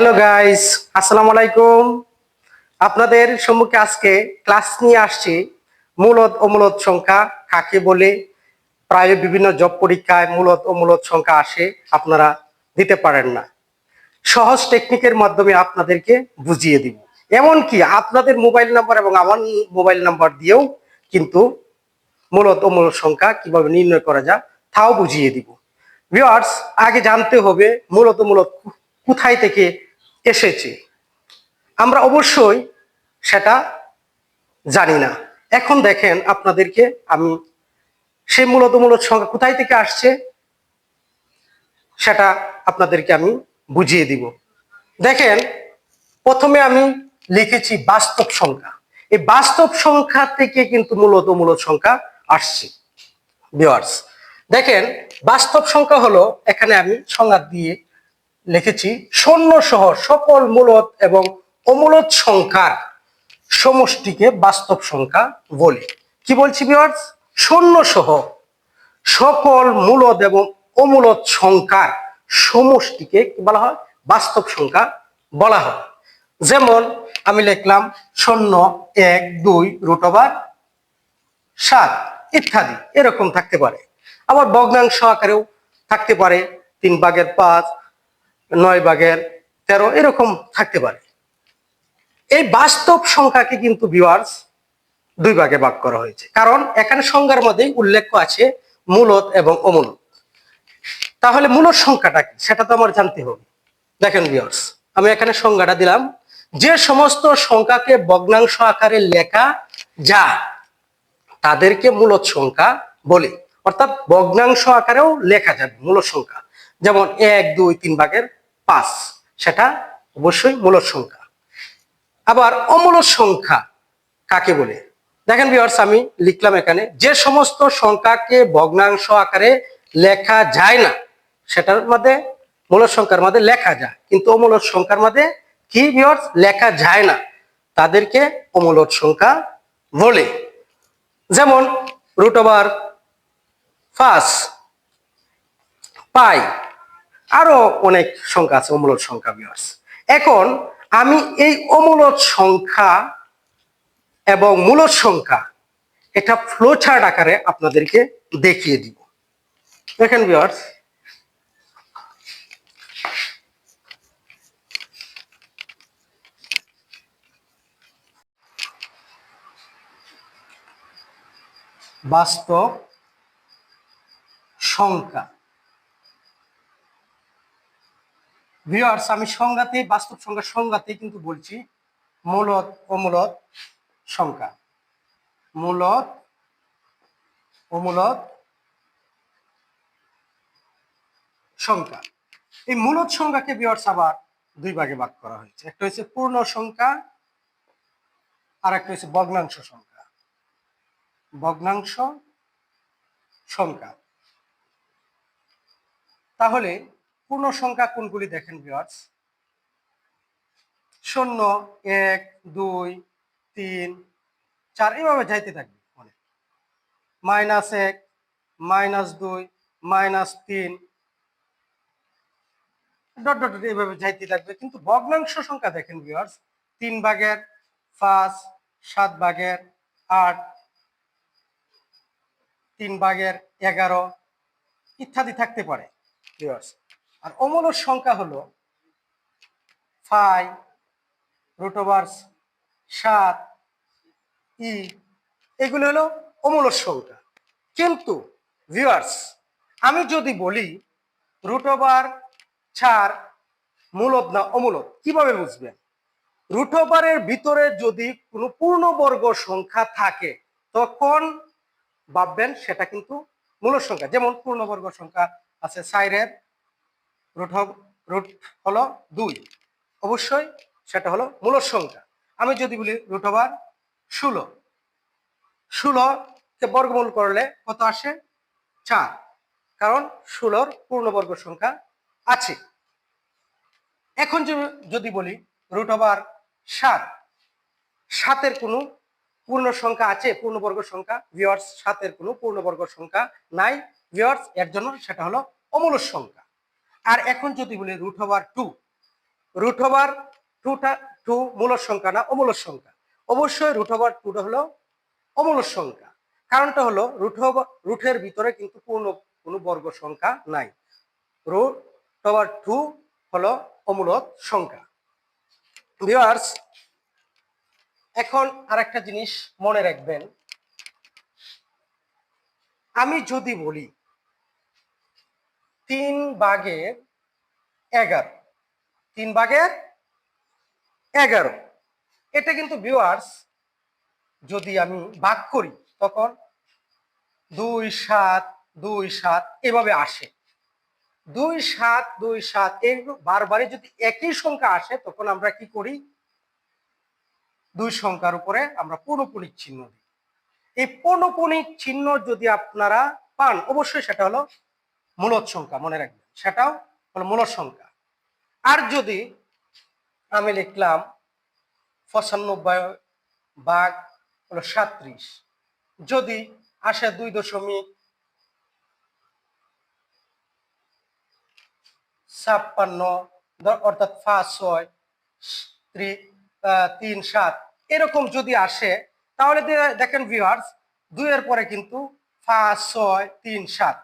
Hello guys, আসসালামু আলাইকুম। আপনাদের সম্মুখে আজকে ক্লাস নিয়ে আসছি। মূলত ও মূলত সংখ্যা কাকে বলে, প্রায় বিভিন্ন জব পরীক্ষায় মূলত ও মূলত সংখ্যা আসে, আপনারা দিতে পারেন না। সহজ টেকনিকের মাধ্যমে আপনাদেরকে বুঝিয়ে দিব। এমনকি আপনাদের মোবাইল নাম্বার এবং আমার মোবাইল নাম্বার দিয়েও কিন্তু মূলত ও মূলত সংখ্যা কীভাবে নির্ণয় করা যায়, তাও বুঝিয়ে দিব। ভিউয়ার্স, আগে জানতে হবে মূলত মূলত কোথায় থেকে এসেছে। আমরা অবশ্যই সেটা জানি না। এখন দেখেন আপনাদেরকে আমি সেই মূলত মূলত সংখ্যা কোথায় থেকে আসছে, সেটা আপনাদেরকে আমি বুঝিয়ে দিব। দেখেন, প্রথমে আমি লিখেছি বাস্তব সংখ্যা। এই বাস্তব সংখ্যা থেকে কিন্তু মূলত মূলত সংখ্যা আসছে ভিউয়ার্স দেখেন, বাস্তব সংখ্যা হলো, এখানে আমি সংজ্ঞা দিয়ে লিখেছি সহ সকল মূলত এবং অমূলত সংখ্যার সমষ্টিকে বাস্তব সংখ্যা বলে। কি বলছি শূন্য সহ সকল মূলত এবং অমূলত সংখ্যার সমষ্টিকে কি বলা হয়? বাস্তব সংখ্যা বলা হয়। যেমন আমি লিখলাম শূন্য এক, দুই রুট ওভার সাত, ইত্যাদি, এরকম থাকতে পারে। আবার ভগ্নাংশ আকারেও থাকতে পারে, তিন ভাগের পাঁচ নয় ভাগের তেরো, এরকম থাকতে পারে। এই বাস্তব সংখ্যাকে কিন্তু ভিউয়ার্স দুই ভাগে ভাগ করা হয়েছে। কারণ এখানে সংখ্যার মধ্যেই উল্লেখ আছে মূলত এবং অমূলত। তাহলে মূলত সংখ্যাটা কি? সেটা তো আমার জানতে হবে। দেখেন ভিউয়ার্স আমি এখানে সংজ্ঞাটা দিলাম। যে সমস্ত সংখ্যাকে ভগ্নাংশ আকারে লেখা যায় তাদেরকে মূলত সংখ্যা বলে, অর্থাৎ ভগ্নাংশ আকারেও লেখা যাবে মূলত সংখ্যা। যেমন এক, দুই, তিন ভাগের পাঁচ, সেটা অবশ্যই মূলত সংখ্যা। আবার অমূলত সংখ্যা কাকে বলে? দেখেন ভিউয়ার্স আমি লিখলাম এখানে, যে সমস্ত সংখ্যাকে ভগ্নাংশ আকারে লেখা যায় না, সেটার মধ্যে মূলত সংখ্যার মধ্যে লেখা যায়। কিন্তু অমূলত সংখ্যার মধ্যে কি ভিউয়ার্স লেখা যায় না। তাদেরকে অমূলত সংখ্যা বলে। যেমন রুট ওভার ফাস পাই আরও অনেক সংখ্যা আছে অমূলত সংখ্যা ভিউয়ার্স এখন আমি এই অমূলত সংখ্যা এবং মূলত সংখ্যা এটা ফ্লোচার্ট আকারে আপনাদেরকে দেখিয়ে দিব। দেখেন ভিউয়ার্স বাস্তব সংখ্যা। ভিউয়ার্স আমি সংজ্ঞাতে, বাস্তব সংখ্যা সংজ্ঞাতে কিন্তু বলছি, মূলত, অমূলত সংখ্যা। মূলত, অমূলত সংখ্যা। এই মূলত সংখ্যাকে ভিউয়ার্স আবার দুই ভাগে ভাগ করা হয়েছে। একটা হচ্ছে পূর্ণ সংখ্যা, আর একটা হচ্ছে ভগ্নাংশ সংখ্যা। ভগ্নাংশ সংখ্যা। তাহলে পূর্ণ সংখ্যা কোনগুলি দেখেন ভিউয়ার্স শূন্য, এক, দুই, তিন, চার এইভাবে যাইতে থাকবে অনেক। মাইনাস এক, মাইনাস দুই, মাইনাস তিন, ডট ডট এইভাবে যাইতে থাকবে। কিন্তু ভগ্নাংশ সংখ্যা দেখেন ভিউয়ার্স তিন ভাগের পাঁচ, সাত ভাগের আট, তিন ভাগের এগারো, ইত্যাদি থাকতে পারে ভিউয়ার্স আর অমূলক সংখ্যা হলো ফাইভ রুট ওভার সাত ই। এগুলো হলো অমূলক সংখ্যা। কিন্তু ভিউয়ার্স আমি যদি বলি রুট ওভার চার মূলত না অমূলত, কীভাবে বুঝবেন? রুট ভিতরে যদি কোনো পূর্ণবর্গ সংখ্যা থাকে, তখন ভাববেন সেটা কিন্তু মূল সংখ্যা। যেমন পূর্ণবর্গ সংখ্যা আছে সাইরের রুট রুট হলো দুই। অবশ্যই সেটা হলো মূলক সংখ্যা। আমি যদি বলি রুট ওভার ষোলো, ষোলোকে বর্গমূল করলে কত আসে? চার। কারণ ষোলোর পূর্ণবর্গ সংখ্যা আছে। এখন যদি বলি রুট ওভার সাত, সাতের কোনো পূর্ণ সংখ্যা আছে? পূর্ণবর্গ সংখ্যা। ভিওয়ার্স সাতের কোনো পূর্ণবর্গ সংখ্যা নাই। ভিওয়ার্স এর জন্য সেটা হলো অমূলক সংখ্যা। আর এখন যদি বলি root over two root over টুটা টু মূলদ সংখ্যা না অমূলদ সংখ্যা? অবশ্যই রুট ওভার টুটা হলো অমূলদ সংখ্যা। কারণটা হলো রুট রুটের ভিতরে কিন্তু পূর্ণ কোনো বর্গ সংখ্যা নাই। রুট ওভার টু হলো অমূলদ সংখ্যা। ভিউয়ার্স এখন আরেকটা জিনিস মনে রাখবেন। আমি যদি বলি তিন ভাগের এগারো। তিন ভাগের এগারো। এটা কিন্তু ভিউয়ার্স যদি আমি ভাগ করি, তখন দুই সাত দুই সাত এভাবে আসে। দুই সাত দুই সাত এগুলো বারবারই যদি একই সংখ্যা আসে, তখন আমরা কি করি? দুই সংখ্যার উপরে আমরা পৌনপুণিক চিহ্ন দিই। এই পৌনপুণিক চিহ্ন যদি আপনারা পান, অবশ্যই সেটা হলো মূলত সংখ্যা, মনে রাখবেন। সেটাও হলো মূলত সংখ্যা। আর যদি আমি লিখলাম পঁচানব্বই ভাগ হলো সাত্রিশ, যদি আসে দুই দশমিক ছাপ্পান্ন অর্থাৎ পাঁচ ছয় তিন, সাত, এরকম যদি আসে, তাহলে দেখেন ভিউয়ার্স দুইয়ের পরে কিন্তু পাঁচ, ছয়, তিন, সাত।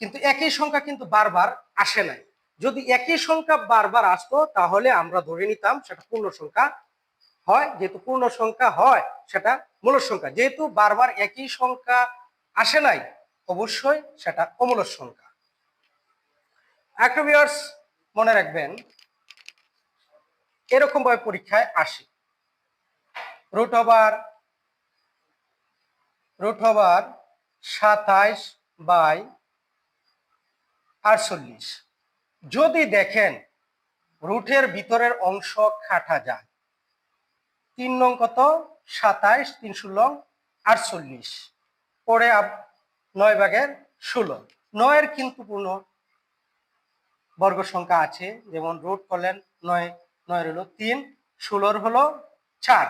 কিন্তু একই সংখ্যা কিন্তু বারবার আসে নাই। যদি একই সংখ্যা বারবার আসতো, তাহলে আমরা ধরে নিতাম সেটা পূর্ণ সংখ্যা হয়। যেহেতু পূর্ণ সংখ্যা হয়, সেটা মূল সংখ্যা। যেহেতু বারবার একই সংখ্যা আসে নাই, অবশ্যই সেটা অমূল সংখ্যা। একটা ভিউয়ার্স মনে রাখবেন এরকম ভাবে পরীক্ষায় আসে। রুট ওভার রুট ওভার সাতাইশ বাই আটচল্লিশ। যদি দেখেন, রুটের ভিতরের অংশ খাটা যায়। তিন নং কত? সাতাইশ, তিন ষোলো আটচল্লিশ। পরে নয় ভাগের ষোলো। নয়ের কিন্তু পূর্ণ বর্গ সংখ্যা আছে। যেমন রুট করলেন, নয়, নয়ের হলো তিন, ষোলোর হলো চার।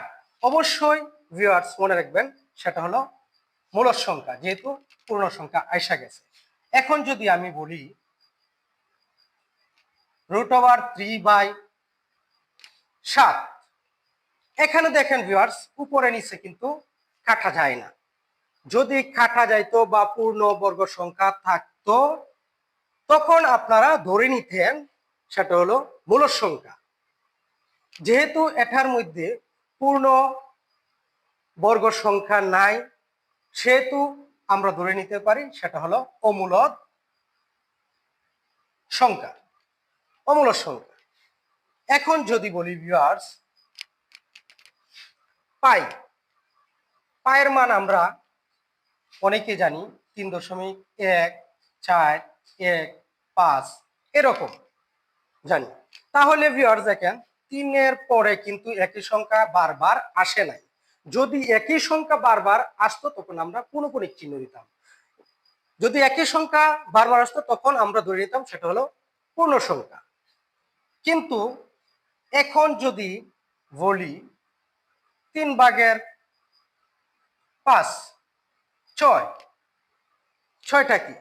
অবশ্যই ভিউয়ার্স মনে রাখবেন, সেটা হলো মূলদ সংখ্যা, যেহেতু পূর্ণ সংখ্যা আইসা গেছে। এখন যদি আমি বলি রুট ওভার থ্রি বাই সাত। এখানে দেখেন ভিউয়ার্স উপরে নিচে কিন্তু কাটা যায় না। যদি কাটা যাইতো বা পূর্ণ বর্গ সংখ্যা থাকতো, তখন আপনারা ধরে নিতেন সেটা হলো মূল সংখ্যা। যেহেতু এটার মধ্যে পূর্ণ বর্গ সংখ্যা নাই, সেহেতু আমরা ধরে নিতে পারি সেটা হলো অমূলদ সংখ্যা। অমূলদ সংখ্যা এখন যদি বলি ভিউয়ার্স পাই। পায়ের মান আমরা অনেকে জানি, তিন দশমিক এক, চার, এক, পাঁচ, এরকম জানি। তাহলে ভিউয়ার্স দেখেন, তিনের পরে কিন্তু একই সংখ্যা বারবার আসে নাই। যদি একই সংখ্যা বারবার আসতো, তখন আমরা পুনঃপুনিক চিহ্ন দিতাম। যদি একই সংখ্যা বারবার আসতো, তখন আমরা ধরে নিতাম, সেটা হলো পূর্ণ সংখ্যা। কিন্তু এখন যদি বলি, তিন ভাগের পাঁচ, ছয়, ছয়টা কি?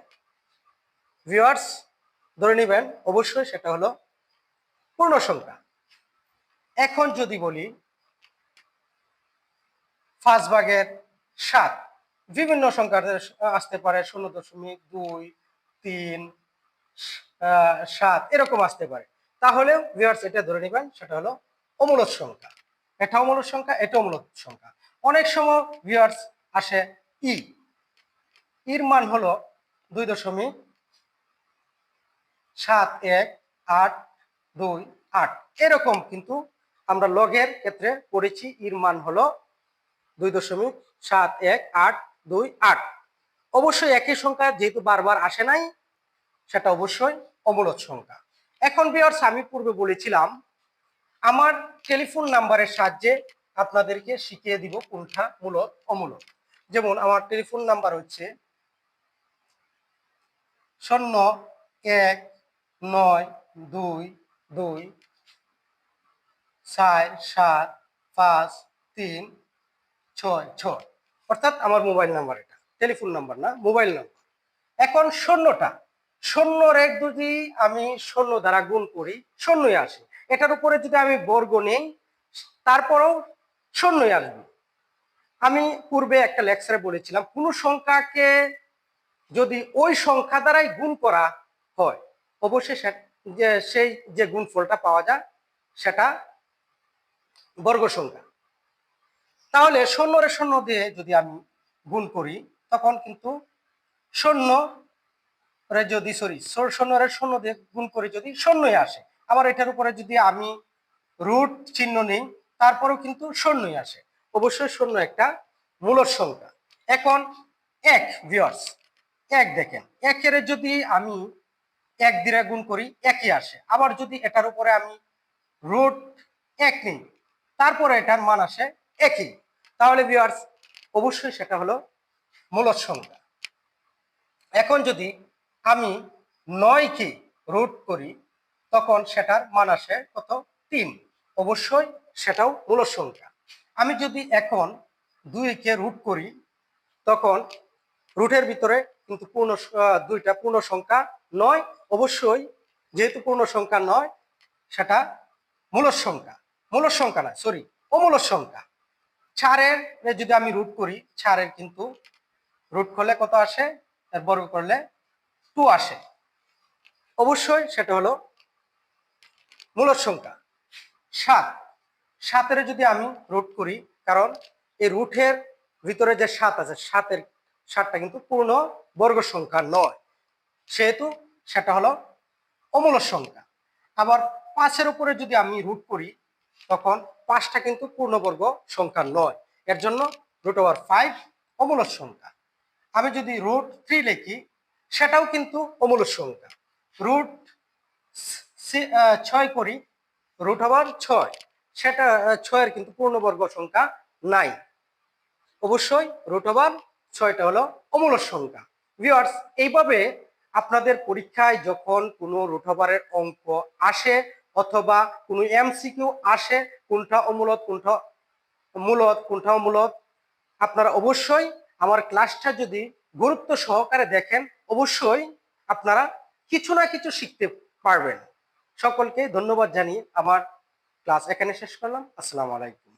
ভিউয়ার্স ধরে নেবেন, অবশ্যই সেটা হলো পূর্ণ সংখ্যা এখন যদি বলি, পাঁচ ভাগের সাত, বিভিন্ন সংখ্যা আসতে পারে শূন্য দশমিক দুই, তিন সাত, এরকম আসতে পারে। তাহলে ভিউয়ার্স এটা ধরে নেবেন, সেটা হলো অমূলদ সংখ্যা। এটা অমূলদ সংখ্যা, এটা অমূলদ সংখ্যা। অনেক সময় ভিউয়ার্স আসে ই। ইর মান হলো দুই দশমিক সাত এক আট দুই আট। এরকম কিন্তু আমরা লগের ক্ষেত্রে পড়েছি ইর মান হলো দুই দশমিক সাত এক আট দুই আট। অবশ্যই একই সংখ্যা যেহেতু বারবার আসে নাই, সেটা অবশ্যই অমূলদ সংখ্যা। এখন বিয়ার্স আমি পূর্বে বলেছিলাম, আমার টেলিফোন নাম্বারের সাহায্যে আপনাদেরকে শিখিয়ে দিব কোনটা মূলত অমূলক। যেমন আমার টেলিফোন নাম্বার হচ্ছে শূন্য এক নয় দুই দুই চার সাত পাঁচ তিন ছয় ছয়। অর্থাৎ আমার মোবাইল নাম্বার এটা টেলিফোন নাম্বার না মোবাইল নাম্বার এখন শূন্যটা। শূন্য এক যদি আমি শূন্য দ্বারা গুণ করি, শূন্যই আসে। এটার উপরে যদি আমি বর্গ নেই, তারপরেও শূন্যই আসবে। আমি পূর্বে একটা লেকচারে বলেছিলাম, কোনো সংখ্যাকে যদি ওই সংখ্যা দ্বারাই গুণ করা হয়, অবশ্যই যে সেই যে গুণফলটা পাওয়া যায়, সেটা বর্গ সংখ্যা। তাহলে শূন্যরে শূন্য দিয়ে যদি আমি গুণ করি, তখন কিন্তু শূন্য যদি সরি শূন্যরে শূন্য দিয়ে গুণ করি যদি শূন্যই আসে। আবার এটার উপরে যদি আমি রুট চিহ্ন নেই, তারপরেও কিন্তু শূন্যই আসে। অবশ্যই শূন্য একটা মূলদ সংখ্যা। এখন এক ভিওর্স এক দেখেন। একের যদি আমি এক দিয়ে গুণ করি, একই আসে। আবার যদি এটার উপরে আমি রুট এক নিই, তারপরে এটার মান আসে একই। তাহলে ভিওর্স অবশ্যই সেটা হলো মূলদ সংখ্যা। এখন যদি আমি নয়কে রুট করি, তখন সেটার মান আসে কত? তিন। অবশ্যই সেটাও মূল সংখ্যা আমি যদি এখন দুইকে রুট করি, তখন রুটের ভিতরে কিন্তু পূর্ণ দুইটা পূর্ণ সংখ্যা নয়। অবশ্যই যেহেতু পূর্ণ সংখ্যা নয়, সেটা মূল সংখ্যা মূল সংখ্যা না সরি অমূলদ সংখ্যা এ যদি আমি রুট করি ছাড়ের কিন্তু রুট করলে কত আসে? এর বর্গ করলে টু আসে। অবশ্যই সেটা হলো মূলদ সংখ্যা। সাত। সাতের যদি আমি রুট করি, কারণ এই রুটের ভিতরে যে সাত আছে, সাতের সাতটা কিন্তু পূর্ণ বর্গ সংখ্যা নয়। সেহেতু সেটা হলো অমূলদ সংখ্যা। আবার পাঁচের উপরে যদি আমি রুট করি, তখন পাঁচটা কিন্তু পূর্ণবর্গ সংখ্যা নয়। এর জন্য রুট ওভার ফাইভ অমূলদ সংখ্যা। আমি যদি রুট থ্রি লিখি সেটাও কিন্তু অমূলদ সংখ্যা। রুট ছয় করি রুট ওভার ছয়। সেটা ছয়ের কিন্তু পূর্ণবর্গ সংখ্যা নাই। অবশ্যই রুট ওভার ছয়টা হলো অমূলদ সংখ্যা। ভিওয়ার্স এইভাবে আপনাদের পরীক্ষায় যখন কোনো রুট ওভারের অঙ্ক আসে অথবা কোনো এমসিকিউ আসে, কোনটা অমূলত, কোনটা মূলত কোনটা অমূলত, আপনারা অবশ্যই আমার ক্লাসটা যদি গুরুত্ব সহকারে দেখেন, অবশ্যই আপনারা কিছু না কিছু শিখতে পারবেন। সকলকে ধন্যবাদ জানিয়ে আমার ক্লাস এখানে শেষ করলাম। আসসালামু আলাইকুম।